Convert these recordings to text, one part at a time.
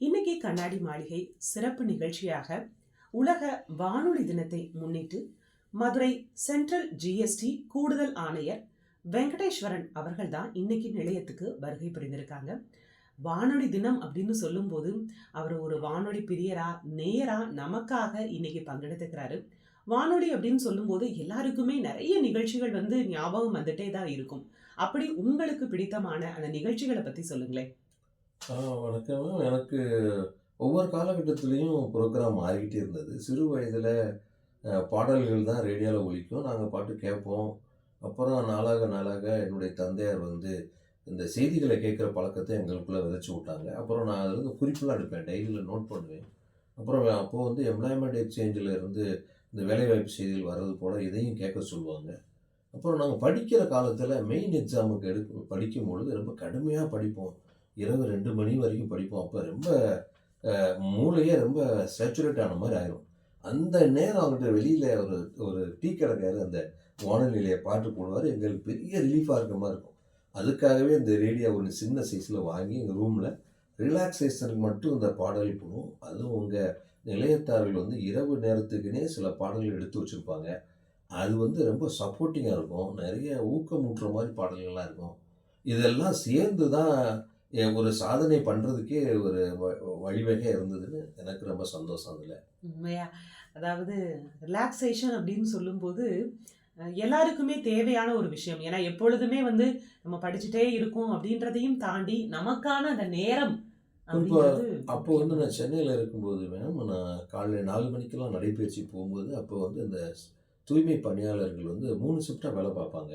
இன்னைக்கு கண்ணாடி மாளிகை சிறப்பு நிகழ்ச்சியாக உலக வானொலி தினத்தை முன்னிட்டு மதுரை சென்ட்ரல் ஜிஎஸ்டி கூடுதல் ஆணையர் வெங்கடேஸ்வரன் அவர்கள் தான் இன்னைக்கு நிலையத்துக்கு வருகை புரிந்திருக்காங்க. வானொலி தினம் அப்படின்னு சொல்லும்போது அவர் ஒரு வானொலி பிரியரா நேயரா நமக்காக இன்னைக்கு பங்கெடுத்துக்கிறாரு. வானொலி அப்படின்னு சொல்லும்போது எல்லாருக்குமே நிறைய நிகழ்ச்சிகள் வந்து ஞாபகம் வந்துட்டே தான் இருக்கும். அப்படி உங்களுக்கு பிடித்தமான அந்த நிகழ்ச்சிகளை பற்றி சொல்லுங்களேன். வணக்கம். எனக்கு ஒவ்வொரு காலகட்டத்துலேயும் ப்ரோக்ராம் மாறிக்கிட்டே இருந்தது. சிறு வயதில் பாடல்கள் தான் ரேடியோவில் ஒழிக்கும் நாங்கள் பாட்டு கேட்போம். அப்புறம் நாளாக நாளாக என்னுடைய தந்தையார் வந்து இந்த செய்திகளை கேட்குற பழக்கத்தை எங்களுக்குள்ளே விதைச்சி விட்டாங்க. அப்புறம் நான் வந்து குறிப்புலாம் எடுப்பேன். டெய்லியில் நோட் பண்ணுவேன். அப்புறம் அப்போது வந்து எம்ப்ளாய்மெண்ட் எக்ஸ்சேஞ்சில் இருந்து இந்த வேலைவாய்ப்பு செய்திகள் வர்றது போல் இதையும் கேட்க சொல்லுவாங்க. அப்புறம் நாங்கள் படிக்கிற காலத்தில் மெயின் எக்ஸாமுக்கு எடுக்க படிக்கும்பொழுது ரொம்ப கடுமையாக படிப்போம். இரவு ரெண்டு மணி வரைக்கும் படிப்போம். அப்போ ரொம்ப மூளையே ரொம்ப சேச்சுரேட் ஆன மாதிரி ஆயிரும். அந்த நேரம் அங்கிட்டு வெளியில் ஒரு ஒரு டீ கடைக்காரர் அந்த வானொலியிலேயே பாட்டு போடுவார் எங்களுக்கு பெரிய ரிலீஃபாக இருக்க மாதிரி இருக்கும். அதுக்காகவே இந்த ரேடியோ ஒன்று சின்ன சைஸில் வாங்கி எங்கள் ரூமில் ரிலாக்ஸேஷனுக்கு மட்டும் இந்த பாடல் போடும். அதுவும் உங்கள் நிலையத்தார்கள் வந்து இரவு நேரத்துக்குனே சில பாடல்கள் எடுத்து வச்சுருப்பாங்க அது வந்து ரொம்ப சப்போர்ட்டிங்காக இருக்கும். நிறைய ஊக்கமூட்டுற மாதிரி பாடல்கள்லாம் இருக்கும். இதெல்லாம் சேர்ந்து தான் ஒரு சாதனை பண்றதுக்கே ஒரு வ வழிவகையா இருந்ததுன்னு எனக்கு ரொம்ப சந்தோஷம் அதுல. உண்மையா. அதாவது ரிலாக்சேஷன் அப்படின்னு சொல்லும்போது, எல்லாருக்குமே தேவையான ஒரு விஷயம். ஏன்னா எப்பொழுதுமே வந்து நம்ம படிச்சுட்டே இருக்கோம் அப்படின்றதையும் தாண்டி, நமக்கான அந்த நேரம் இப்ப அப்போ வந்து. நான் சென்னையில இருக்கும்போது மேம், நான் காலையில 4 மணிக்கெல்லாம் நடைப்பயிற்சி போம்போது, அப்போ வந்து இந்த தூய்மை பணியாளர்கள் வந்து 3 ஷிஃப்ட்டா வேலை பார்ப்பாங்க.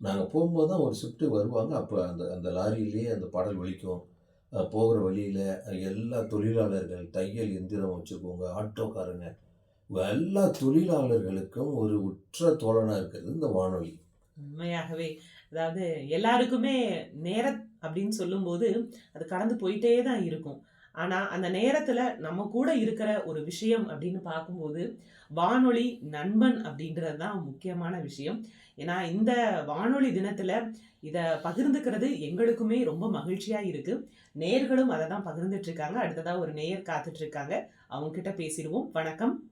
நாங்கள் போகும்போது தான் ஒரு ஷிஃப்ட்டு வருவாங்க. அப்போ அந்த அந்த லாரியிலேயே அந்த பாடல் ஒழிக்கும் போகிற வழியில் எல்லா தொழிலாளர்கள், தையல் எந்திரம் வச்சிருக்கவங்க, ஆட்டோக்காரங்க, எல்லா தொழிலாளர்களுக்கும் ஒரு உற்ற தோழனாக இருக்கிறது இந்த வானொலி. உண்மையாகவே. அதாவது எல்லாருக்குமே நேரம் அப்படின்னு சொல்லும்போது, அது கடந்து போயிட்டே தான் இருக்கும். ஆனா, அந்த நேரத்துல நம்ம கூட இருக்கிற ஒரு விஷயம் அப்படின்னு பார்க்கும்போது, வானொலி நண்பன் அப்படின்றது தான் முக்கியமான விஷயம். ஏன்னா, இந்த வானொலி தினத்துல இதை பகிர்ந்துக்கிறது எங்களுக்குமே ரொம்ப மகிழ்ச்சியா இருக்கு. நேர்களும் அதை தான் பகிர்ந்துட்டு இருக்காங்க. அடுத்ததா ஒரு நேயர் காத்துட்டு இருக்காங்க. அவங்க கிட்ட பேசிடுவோம் வணக்கம்.